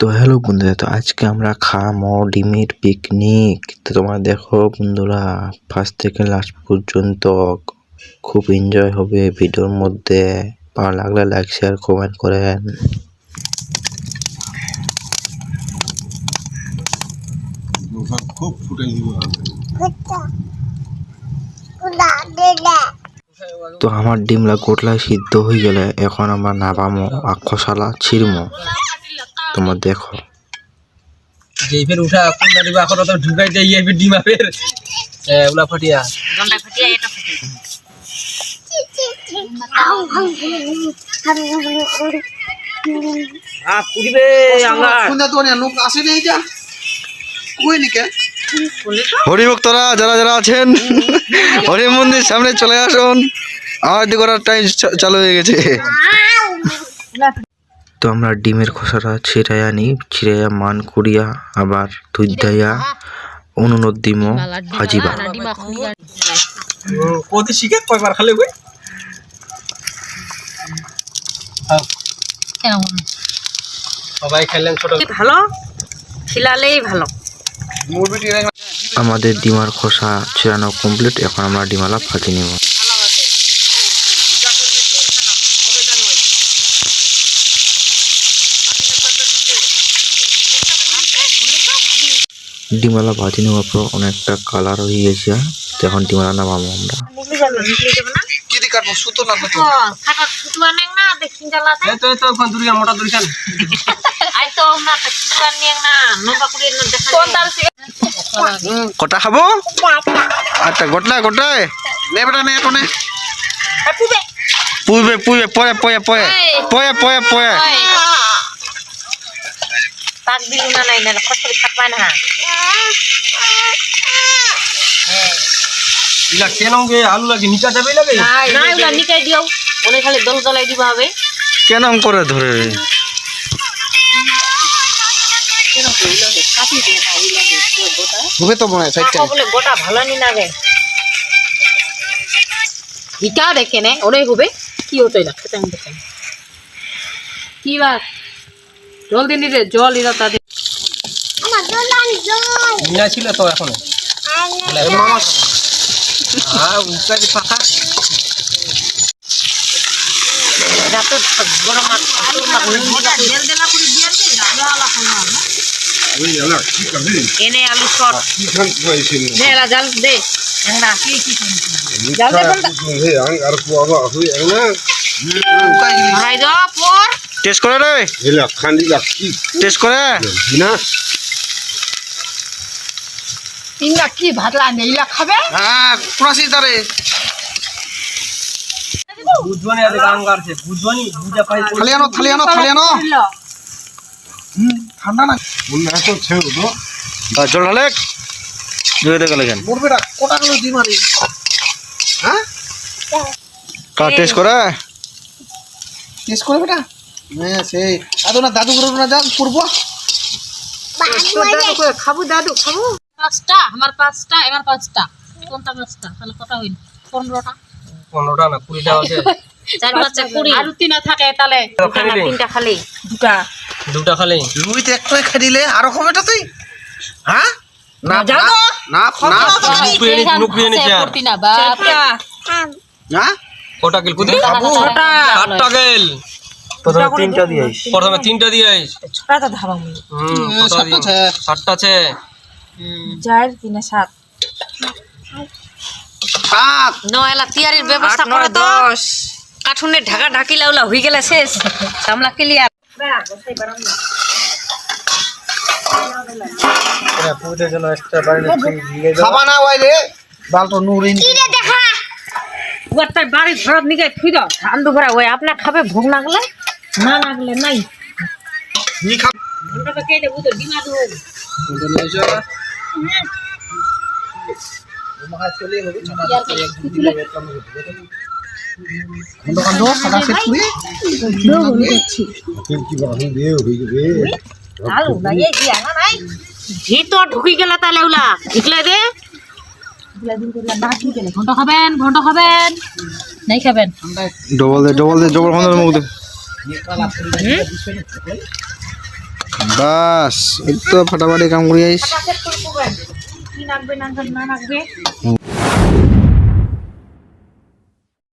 তো হ্যালো বন্ধুরা তো আজকে আমরা খামো ডিমের পিকনিক তো তোমরা দেখো বন্ধুরা ফার্স্ট থেকে লাস্ট পর্যন্ত খুব এনজয় হবে ভিডিওর মধ্যে। ভালো লাগলে লাইক শেয়ার কমেন্ট করেন। খুব তো আমার ডিমলা গোটলাই সিদ্ধ হয়ে গেলে এখন আমরা নাবামো আক্ষশালা ছিড়মো। তোমরা দেখো। যেই ফের উঠা কোনটা দিবা? এখন তো ঢুকাই দেই এই ফের ডিমা ফের এ, উলা ফাটিয়া। আ পুরিবে আঙ্গা সুন্দর তো লোক আসে নেই যা। কই নিকে হরিভক্তরা যারা যারা আছেন হরি মন্দির সামনে চলে আসুন। আরতি করার টাইম চালু হয়ে গেছে। তো আমরা ডিমের খোসাটা ছিঁড়াই আনি ছিঁড়াইয়া মান করিয়া আবার ধুইয়া অনুনোদ দিমো ভাজিবা। কোদি শিখে কয়বার খালে কই? সবাই খেলেন ছোট। ভালো? খিলালেই ভালো। আমাদের ডিমার খোসা ছিঁড়ানো কমপ্লিট এখন আমরা ডিমালা ভাজি নিব। ডিমালা ভাজি নেওয়ার পর অনেকটা কালার হয়ে গেছে। এখন ডিমালা নামাবো আমরা। কি কাটবো? সুতো না দেখিন জ্বালাতে এই তো এই তো ওখান দুরিয়া মোটা দুরিখান আই তো না তো ফুটুয়া না নোবা করে না দেখা কোন তার কটা খাব? আচ্ছা গোটলা গোটায়। নে বেটা নে তো নে পুবে পুইবে পুইবে পয়ে পয়ে পয়ে পয়ে পয়ে পয়ে। পাক দিলু না নাই না খসরে খাটবা না। ইলা কেন গে আলু লাগি নিচা যাবে লাগে না ওলা নিকাই দিও। ওনে খালি দল দলাই দিবা হবে। কেন করে ধরে? হবে তো মনে সাইডটা বলে গোটা ভালো নি লাগে। হিটা দেখে নে ওরে হবে। কি হতো না খেতে দেখেন। কি বার জল দিন দিলে জল দিল তাদের মিনা ছিল তো এখন। এনে আলু শট জাল দে। না কি কি জাল দে আর পুয়া হই না দাও পর। টেস্ট করে রে। খান্দি লাগ কি? টেস্ট করে। না। ইংলা কি ভাতলা নেইলা খাবে? হ্যাঁ কোনাসি তারে। বুঝবানি গারছে বুঝবানি? বুঝা পাই থালি আনো থালি আনো থালি আনো। ঠান্ডা না। মুন্না তো ছেও তো। জল ঢালে। ধুয়ে দেখে লেখেন মোর বেটা কোটা গুলো দি মারি? হ্যাঁ? কা টেস্ট করে? টেস্ট করে বেটা হ্যাঁ সেই। দাদু না দাদু করে না যা পড়ব খাব দাদু খাব। পাঁচটা আমার পাঁচটা এবার পাঁচটা। কোনটা পাঁচটা? তাহলে কটা হইল? পনেরোটা। পনেরোটা না কুড়িটা আছে চার পাঁচটা কুড়ি। আর তিনটা থাকে তাহলে তিনটা খালি। দুটা। দুটা খালি। রুই তো একটাই খাই আরও হবে এটা তুই? হ্যাঁ? না যাও না না না। বাপ। না কটা গেল কুদি? ছটা আটটা গেল প্রথমে তিনটা দিয়েছ প্রথমে তিনটা দিয়ে আইস। ধাবা হুম আছে। সাতটা আছে। চার তিনে সাত। সাত। নয়লা তিয়ারির ব্যবস্থা করে তো। কাঠুনের ঢাকা ঢাকি লাউলা হয়ে গেলে শেষ। সামলা ক্লিয়ার। খাবা না বালটো নুরিন তার বাড়ি ঘরত নিকে থুই দাও। ধান দুপুরা ওই আপনার খাবে ভোগ লাগলে না লাগলে নাই। নি কে দেবো তো ডিমা দেবো খন্ড খন্ড সাদা সেট পুরি কি বাহু দে হই রে আলু না এই দিয়া না নাই। ভিতর ঢুকি গেল তাহলে ওলা। ঢুকলে দে। ঘণ্টা খাবেন ঘণ্টা খাবেন। নাই খাবেন। ডবল দে ডবল দে ডবল মুখ দে বাস এই তো ফাটাফাটি কাম করি আইস